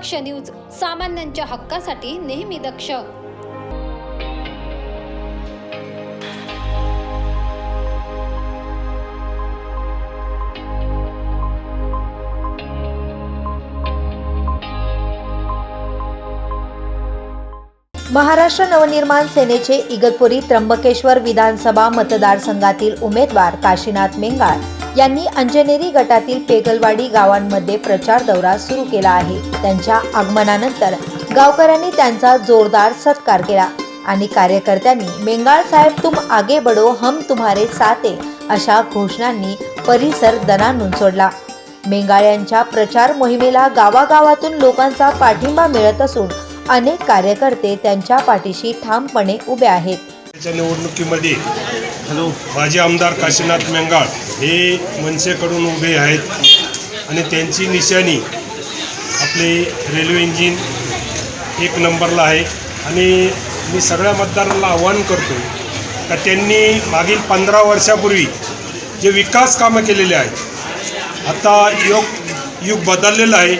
दक्ष news सामान्यांच्या हक्कासाठी नेहमी दक्ष. महाराष्ट्र नवनिर्माण सेनेचे इगतपुरी त्र्यंबकेश्वर विधानसभा मतदारसंघातील उमेदवार काशीनाथ मेंगाळ. यांनी अंजनेरी गटातील पेगलवाडी गावांमध्ये प्रचार दौरा सुरू केला आहे. त्यांच्या आगमनानंतर गावकऱ्यांनी त्यांचा जोरदार सत्कार केला आणि कार्यकर्त्यांनी मेंगाळ साहेब तुम आगे बडो हम तुम्हारे साथे अशा घोषणांनी परिसर दणानून सोडला. मेंगाळ यांच्या प्रचार मोहिमेला गावागावातून लोकांचा पाठिंबा मिळत असून अनेक कार्यकर्ते त्यांच्या पाठीशी ठामपणे उभे आहेत. त्याच्या निवडणुकीमध्ये हॅलो. माजी आमदार काशीनाथ मेंगाळ हे मनसेकडून उभे आहेत आणि त्यांची निशाणी आपले रेल्वे इंजिन एक नंबरला आहे. आणि मी सगळ्या मतदारांना आव्हान करतो का त्यांनी मागील पंधरा वर्षापूर्वी जे विकास कामं केलेले आहेत आता योग युग बदललेलं आहे.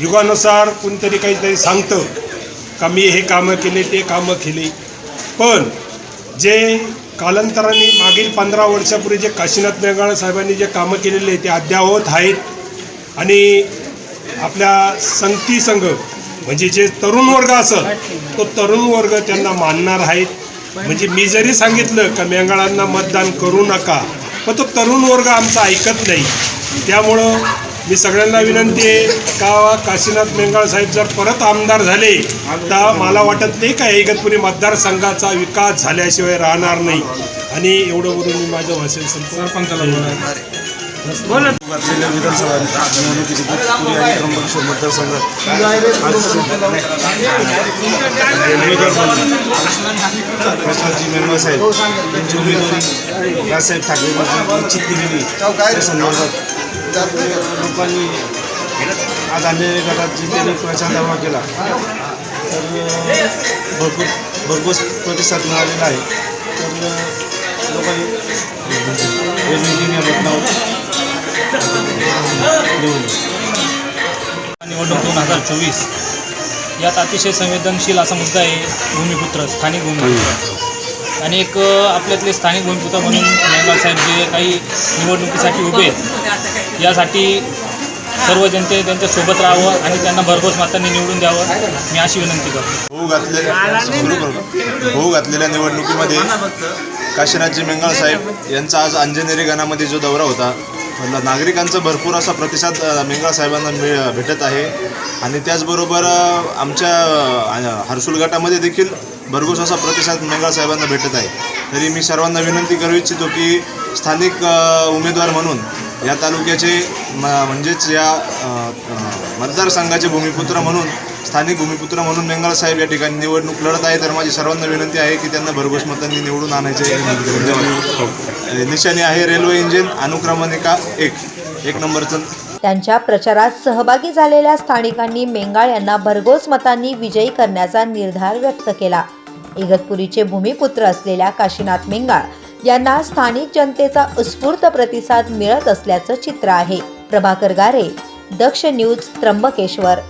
युगानुसार कोणतरी काहीतरी सांगतं का मी हे कामं केले ते कामं केली. पण जे कालांतराने मागील पंधरा वर्षापूर्वी जे काशीनाथ मेघाळ साहेबांनी जे कामं केलेले ते अद्यावत आहेत. आणि आपल्या संगती संघ म्हणजे जे तरुण वर्ग असं तो तरुण वर्ग त्यांना मानणार आहेत म्हणजे मी जरी सांगितलं का मेंगाळांना मतदान करू नका पण तो तरुण वर्ग आमचा ऐकत नाही. त्यामुळं मी सगळ्यांना विनंती आहे का काशीनाथ मेंगाळ साहेब जर परत आमदार झाले तर मला वाटत नाही का इगतपुरी मतदारसंघाचा विकास झाल्याशिवाय राहणार नाही. आणि एवढं बोलून मी माझं भाषण घातलेल्या विधानसभा निवडणुकीत पुरी आणि त्र्यंबकेश्वर मतदारसंघात रेल्वेकर म्हणून कृष्णाजी मेनवा साहेब यांची उमेदवारी राजसाहेब ठाकरे यांनी निश्चित केलेली त्या संदर्भात लोकांनी आज आणलेल्या गटात जी त्यांनी प्रचार दावा केला. तर भरपूर भरपूर प्रतिसाद मिळालेला आहे. तर लोकांनी निवडणूक दोन हजार चोवीस. यात अतिशय संवेदनशील असा मुद्दा आहे भूमिपुत्र स्थानिक भूमिपुत्र. आणि एक आपल्यातले स्थानिक भूमिपुत्र म्हणून मेंगाळ साहेब जे काही निवडणुकीसाठी उभे आहेत यासाठी सर्व जनते त्यांच्यासोबत राहावं आणि त्यांना भरघोस मतांनी निवडून द्यावं. मी अशी विनंती करतो. होऊ घातलेल्या होऊ घातलेल्या निवडणुकीमध्ये काशीनाथजी मेंगाळ साहेब यांचा आज अंजनेरी गणामध्ये जो दौरा होता नागरिकांचा भरपूर असा प्रतिसाद अ, मेंगाळ साहेबांना मिळ भेटत आहे. आणि त्याचबरोबर आमच्या हर्सुल गटामध्ये देखील भरघोस असा प्रतिसाद मेंगाळ साहेबांना भेटत आहे. तरी मी सर्वांना विनंती करू इच्छितो की स्थानिक उमेदवार म्हणून या तालुक्याचे म म्हणजेच या मतदारसंघाचे भूमिपुत्र म्हणून स्थानिक भूमिपुत्र म्हणून बेंगाल साहेब या ठिकाणी निवडणूक लढत आहे. तर माझी सर्वांना विनंती आहे की त्यांना भरघोस मतांनी निवडून आणायचे. निशाणी आहे रेल्वे इंजिन अनुक्रमणिका एक. एक नंबरचं. त्यांच्या प्रचारात सहभागी झालेल्या स्थानिकांनी मेंगाळ यांना भरघोस मतांनी विजयी करण्याचा निर्धार व्यक्त केला. इगतपुरीचे भूमिपुत्र असलेल्या काशीनाथ मेंगाळ यांना स्थानिक जनतेचा उत्स्फूर्त प्रतिसाद मिळत असल्याचं चित्र आहे. प्रभाकर गारे दक्ष न्यूज त्र्यंबकेश्वर.